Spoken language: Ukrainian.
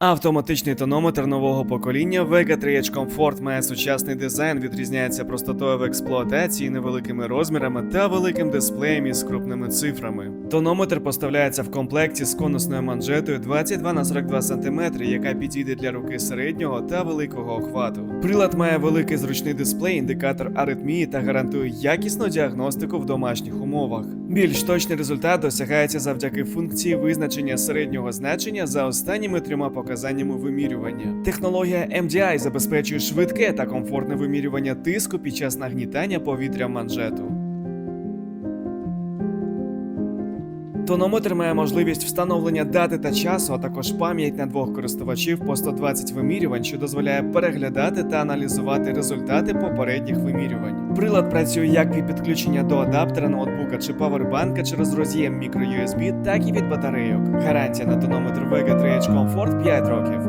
Автоматичний тонометр нового покоління Vega 3H Comfort має сучасний дизайн, відрізняється простотою в експлуатації, невеликими розмірами та великим дисплеєм із крупними цифрами. Тонометр поставляється в комплекті з конусною манжетою 22 на 42 см, яка підійде для руки середнього та великого охвату. Прилад має великий зручний дисплей, індикатор аритмії та гарантує якісну діагностику в домашніх умовах. Більш точний результат досягається завдяки функції визначення середнього значення за останніми трьома показаннями вимірювання. Технологія MDI забезпечує швидке та комфортне вимірювання тиску під час нагнітання повітря манжету. Тонометр має можливість встановлення дати та часу, а також пам'ять на двох користувачів по 120 вимірювань, що дозволяє переглядати та аналізувати результати попередніх вимірювань. Прилад працює як від підключення до адаптера ноутбука чи павербанка через роз'єм microUSB, так і від батарейок. Гарантія на тонометр Vega 3H Comfort 5 років.